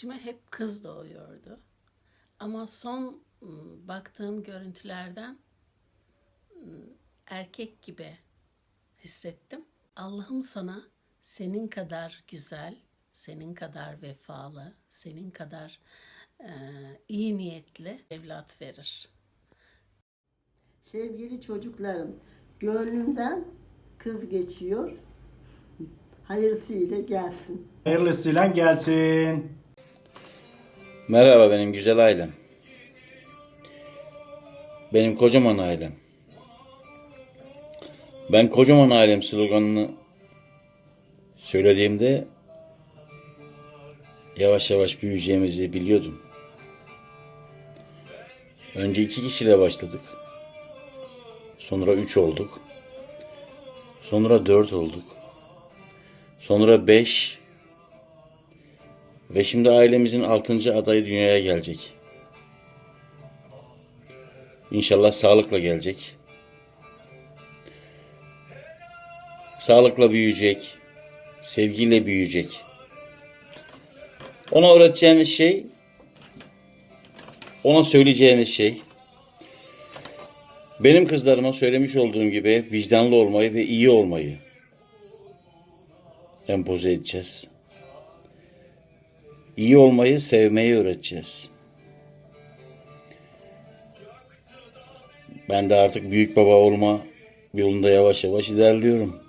içime hep kız doğuyordu. Ama son ım, baktığım görüntülerden ım, erkek gibi hissettim. Allah'ım sana senin kadar güzel, senin kadar vefalı, senin kadar e, iyi niyetli evlat verir. Sevgili çocuklarım, gönlümden kız geçiyor. Hayırlısıyla gelsin. Hayırlısıyla gelsin. Merhaba benim güzel ailem. Benim kocaman ailem. Ben kocaman ailem sloganını söylediğimde yavaş yavaş büyüyeceğimizi biliyordum. Önce iki kişiyle başladık. Sonra üç olduk. Sonra dört olduk. Sonra beş, ve şimdi ailemizin 6. adayı dünyaya gelecek. İnşallah sağlıkla gelecek. Sağlıkla büyüyecek. Sevgiyle büyüyecek. Ona öğreteceğimiz şey, ona söyleyeceğimiz şey, benim kızlarıma söylemiş olduğum gibi vicdanlı olmayı ve iyi olmayı empoze edeceğiz. İyi olmayı, sevmeyi öğreteceğiz. Ben de artık büyük baba olma yolunda yavaş yavaş ilerliyorum.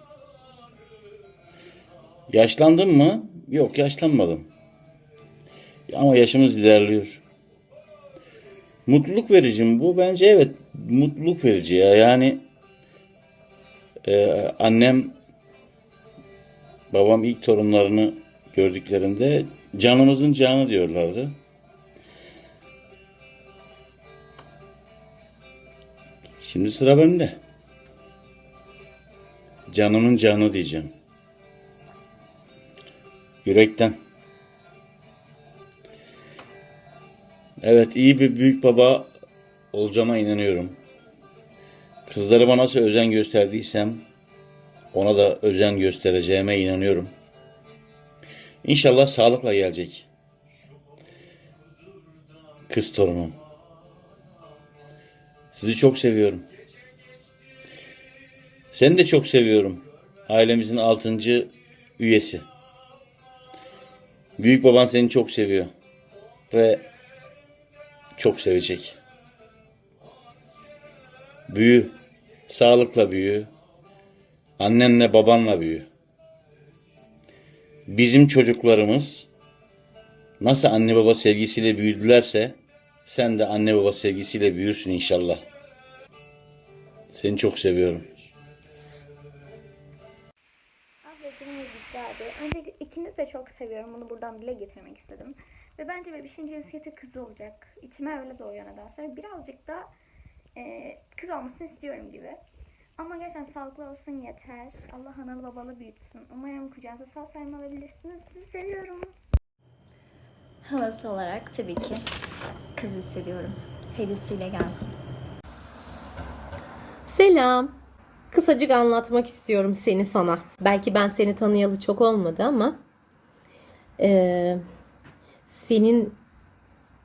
Yaşlandım mı? Yok, yaşlanmadım. Ama yaşımız ilerliyor. Mutluluk verici mi bu? Bence evet, mutluluk verici ya. Yani e, annem, babam ilk torunlarını gördüklerinde canımızın canı diyorlardı. Şimdi sıra bende. Canımın canı diyeceğim. Yürekten. Evet iyi bir büyük baba olacağıma inanıyorum. Kızlarıma nasıl özen gösterdiysem ona da özen göstereceğime inanıyorum. İnşallah sağlıkla gelecek. Kız torunum. Sizi çok seviyorum. Seni de çok seviyorum. Ailemizin altıncı üyesi. Büyük baban seni çok seviyor. Ve çok sevecek. Büyü. Sağlıkla büyü. Annenle babanla büyü bizim çocuklarımız nasıl anne baba sevgisiyle büyüdülerse sen de anne baba sevgisiyle büyürsün inşallah. Seni çok seviyorum. Güzde abi. Önce ikinizi de çok seviyorum. Bunu buradan dile getirmek istedim. Ve bence bebişin cinsiyeti kız olacak. İçime öyle doğuyor nedense. Birazcık da e, kız olmasını istiyorum gibi. Ama gerçekten sağlıklı olsun yeter. Allah analı babalı büyütsün. Umarım kucağınıza sağ salim alabilirsiniz. Sizi seviyorum. Halası olarak tabii ki kız hissediyorum. Hayırlısıyla gelsin. Selam. Kısacık anlatmak istiyorum seni sana. Belki ben seni tanıyalı çok olmadı ama eee, senin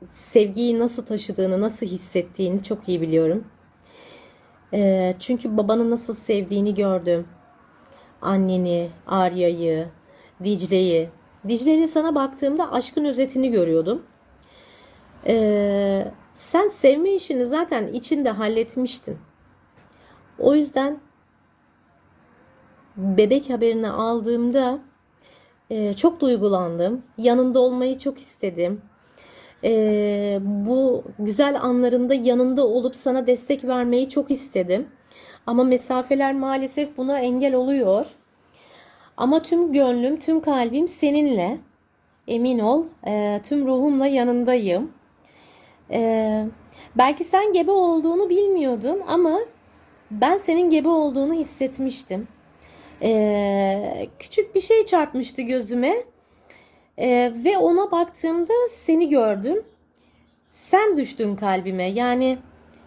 sevgiyi nasıl taşıdığını, nasıl hissettiğini çok iyi biliyorum. Eee, çünkü babanı nasıl sevdiğini gördüm. Anneni, Arya'yı, Dicle'yi. Dicle'yle sana baktığımda aşkın özetini görüyordum. Eee, sen sevme işini zaten içinde halletmiştin. O yüzden bebek haberini aldığımda e, çok duygulandım. Yanında olmayı çok istedim. E, bu güzel anlarında yanında olup sana destek vermeyi çok istedim. Ama mesafeler maalesef buna engel oluyor. Ama tüm gönlüm, tüm kalbim seninle. Emin ol, e, tüm ruhumla yanındayım. E, belki sen gebe olduğunu bilmiyordun ama ben senin gebe olduğunu hissetmiştim. Ee, küçük bir şey çarpmıştı gözüme Ee, ve ona baktığımda seni gördüm. Sen düştün kalbime yani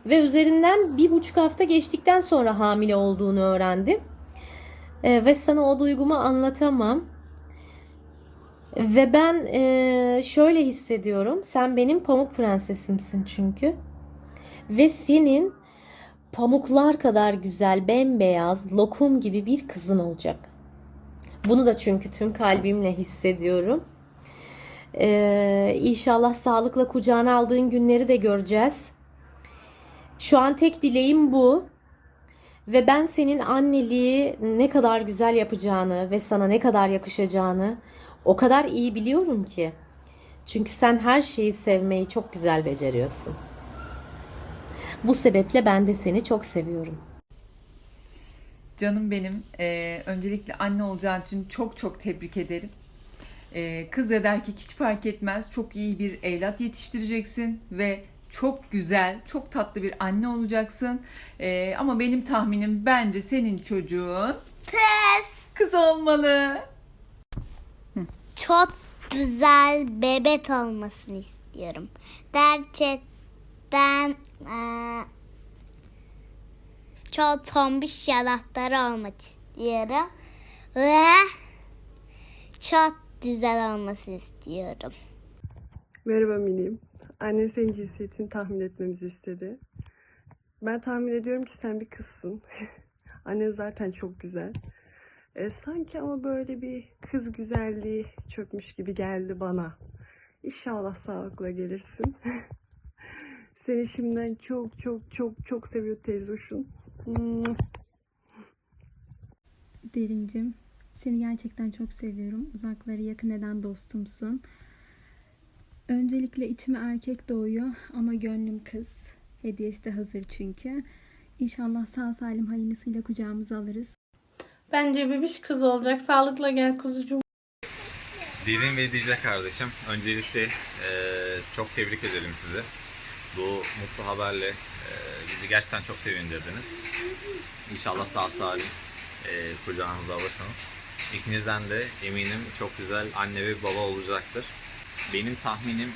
ve üzerinden bir buçuk hafta geçtikten sonra hamile olduğunu öğrendim. Ee, ve sana o duygumu anlatamam. Ve ben eee, şöyle hissediyorum. Sen benim pamuk prensesimsin çünkü. Ve senin pamuklar kadar güzel, bembeyaz, lokum gibi bir kızın olacak. Bunu da çünkü tüm kalbimle hissediyorum. Ee, inşallah sağlıkla kucağına aldığın günleri de göreceğiz. Şu an tek dileğim bu. Ve ben senin anneliği ne kadar güzel yapacağını ve sana ne kadar yakışacağını o kadar iyi biliyorum ki. Çünkü sen her şeyi sevmeyi çok güzel beceriyorsun. Bu sebeple ben de seni çok seviyorum. Canım benim, eee, öncelikle anne olacağın için çok çok tebrik ederim. Eee, kız ya da erkek hiç fark etmez. Çok iyi bir evlat yetiştireceksin ve çok güzel, çok tatlı bir anne olacaksın. Eee, ama benim tahminim bence senin çocuğun kız olmalı. çok güzel bebek olmasını istiyorum. Gerçekten eee, çok tombiş yanakları olmak istiyorum. Ve çok güzel olmasını istiyorum. Merhaba Minim. Annen senin cinsiyetini tahmin etmemizi istedi. Ben tahmin ediyorum ki sen bir kızsın. Annen zaten çok güzel. E, sanki ama böyle bir kız güzelliği çökmüş gibi geldi bana. İnşallah sağlıkla gelirsin. Seni şimdiden çok çok çok çok seviyor teyzoşun. Mua. Derincim, seni gerçekten çok seviyorum. Uzakları yakın eden dostumsun. Öncelikle içime erkek doğuyor ama gönlüm kız. Hediyesi de hazır çünkü. İnşallah sağ salim hayırlısıyla kucağımıza alırız. Bence bebiş kız olacak. Sağlıkla gel kuzucuğum. Derin ve Dicle kardeşim, öncelikle eee, çok tebrik ederim sizi. Bu mutlu haberle eee, bizi gerçekten çok sevindirdiniz. İnşallah sağ salim eee kucağınıza alırsınız. İkinizden de eminim çok güzel anne ve baba olacaktır. Benim tahminim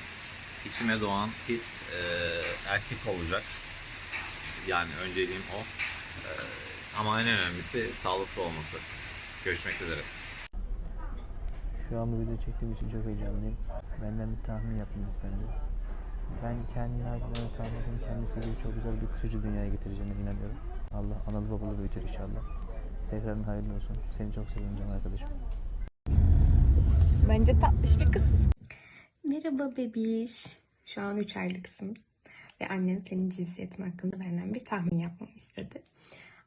içime doğan his eee, erkek olacak. Yani önceliğim o. Eee, ama en önemlisi sağlıklı olması. Görüşmek üzere. Şu an bu video çektiğim için çok heyecanlıyım. Benden bir tahmin yapmamı istendi. Ben kendi acizane tahmin ediyorum. Kendisi gibi çok güzel bir kusucu dünyaya getireceğine inanıyorum. Allah analı babalı büyütür inşallah. Tekrardan hayırlı olsun. Seni çok seviyorum canım arkadaşım. Bence tatlış bir kız. Merhaba bebiş. Şu an 3 aylıksın. Ve annen senin cinsiyetin hakkında benden bir tahmin yapmamı istedi.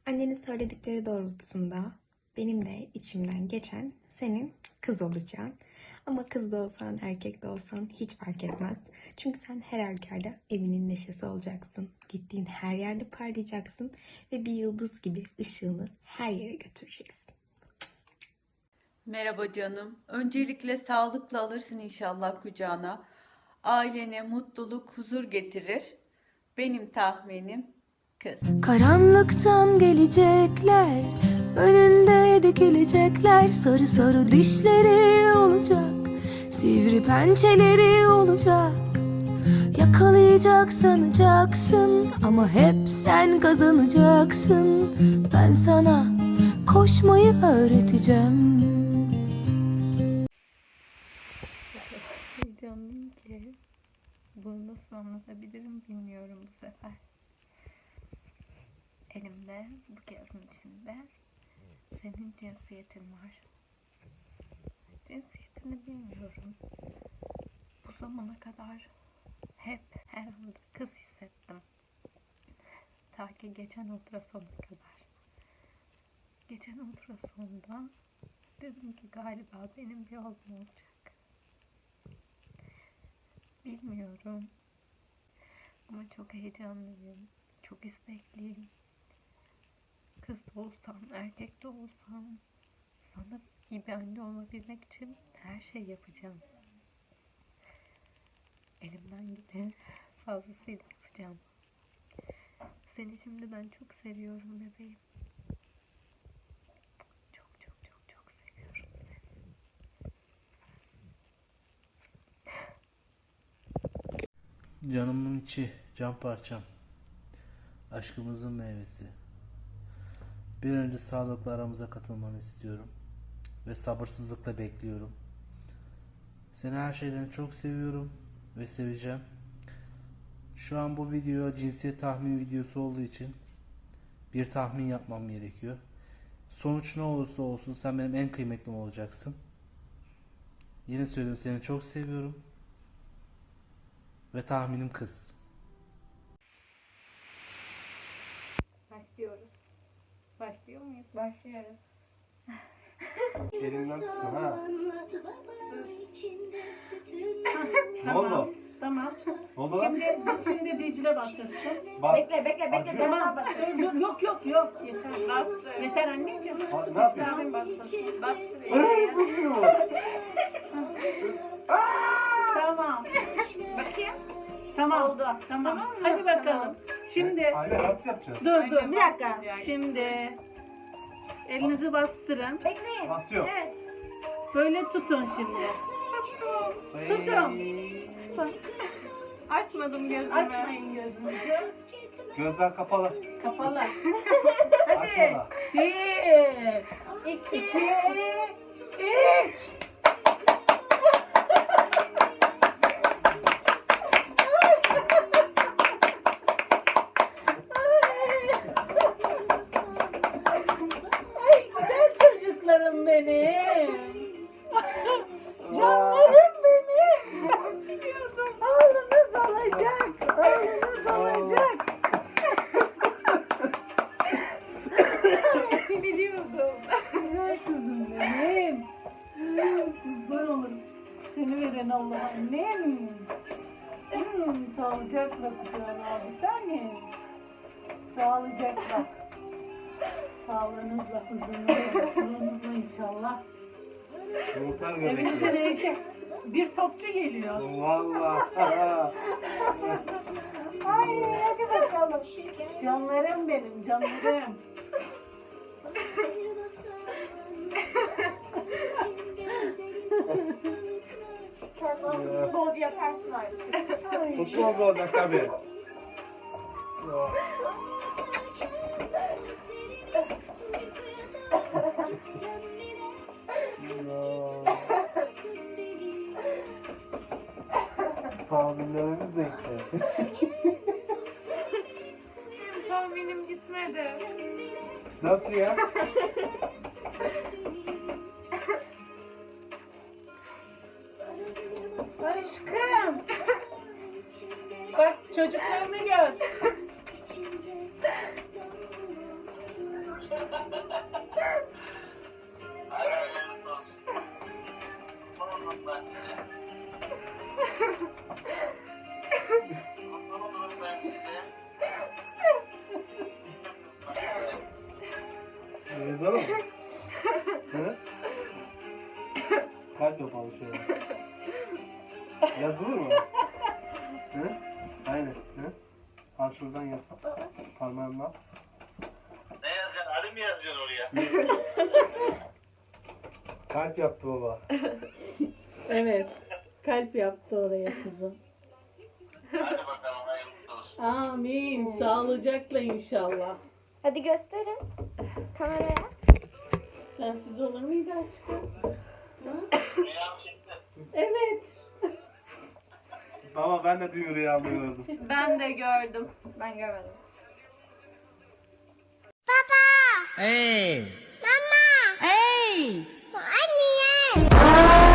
Annenin söyledikleri doğrultusunda benim de içimden geçen senin kız olacağın. Ama kız da olsan, erkek de olsan hiç fark etmez. Çünkü sen her halükarda evinin neşesi olacaksın. Gittiğin her yerde parlayacaksın. Ve bir yıldız gibi ışığını her yere götüreceksin. Merhaba canım. Öncelikle sağlıkla alırsın inşallah kucağına. Ailene mutluluk, huzur getirir. Benim tahminim kız. Karanlıktan gelecekler, önünde dikilecekler. Sarı sarı dişleri olacak, sivri pençeleri olacak. Yakalayacak sanacaksın ama hep sen kazanacaksın. Ben sana koşmayı öğreteceğim. Canım ki bunu nasıl anlatabilirim bilmiyorum bu sefer. Elimde bu kağıdın içinde senin cinsiyetin var. Cinsiyetini bilmiyorum. Bu zamana kadar hep her anda kız hissettim. Ta ki geçen ultrasona kadar. Geçen ultrasonda dedim ki galiba benim bir oğlum olacak. Bilmiyorum. Ama çok heyecanlıyım. Çok istekliyim. Kız da olsam, erkek de olsam sana iyi bir anne olabilmek için her şey yapacağım. Elimden gideni fazlasıyla yapacağım. Seni şimdiden çok seviyorum bebeğim. Çok çok çok çok seviyorum seni. Canımın içi, can parçam. Aşkımızın meyvesi. Bir önce sağlıkla aramıza katılmanı istiyorum. Ve sabırsızlıkla bekliyorum. Seni her şeyden çok seviyorum ve seveceğim. Şu an bu video cinsiyet tahmin videosu olduğu için bir tahmin yapmam gerekiyor. Sonuç ne olursa olsun sen benim en kıymetlim olacaksın. Yine söylüyorum seni çok seviyorum. Ve tahminim kız. Başlıyoruz. Başlıyor muyuz? Başlıyoruz. Elimden tutun ha. Tamam. oldu? Tamam. Oldu lan? Şimdi, şimdi Dicle bastırsın. Bak. Bekle bekle bekle. Acıyor. Tamam. Dur, yok yok yok. Yeter. Yeter anneciğim. Ha, ne yapıyorsun? Bastırsın. Bastır. tamam. Bakayım. Tamam. Oldu. Tamam. Hadi bakalım. Şimdi Aynen nasıl yapacağız? dur dur. Bir dakika. Şimdi elinizi bastırın. Bekleyin. Basıyor. Evet. Böyle tutun şimdi. Tutun. Açmadım gözümü. Açmayın gözünüzü. Gözler kapalı. Kapalı. Hadi. bana. Bir, iki, üç. Hmm, sağlıcakla kucağına al bir tane. Sağlıcakla. Sağlığınızla, huzurunuzla, mutluluğunuzla inşallah. Yumurta Evinize göbekli. değişik bir topçu geliyor. Valla. Ay hadi bakalım. Canlarım benim, canlarım. Bol yaparsın artık. Olacak tabii. Tahminlerimiz de gitti. Tahminim gitmedi. Nasıl ya? Aşkım. Bak çocuklarını gör. Yazalım mı? Hı? Kalp yapalım şöyle. Yazılır mı? Hı? Aynen. Hı? Al şuradan yap. Parmağınla. Ne yazacaksın? Ali mi yazacaksın oraya? Kalp yaptı baba. Evet. Kalp yaptı oraya kızım. Hadi bakalım hayırlısı olsun. Amin. Sağlıcakla inşallah. Hadi gösterin. Kameraya. Sensiz olur muydu aşkım? Rüyam çıktı. Evet. Baba ben de dün rüyamda gördüm. Ben de gördüm. Ben görmedim. Baba. Hey. Mama. Hey. Bu anne.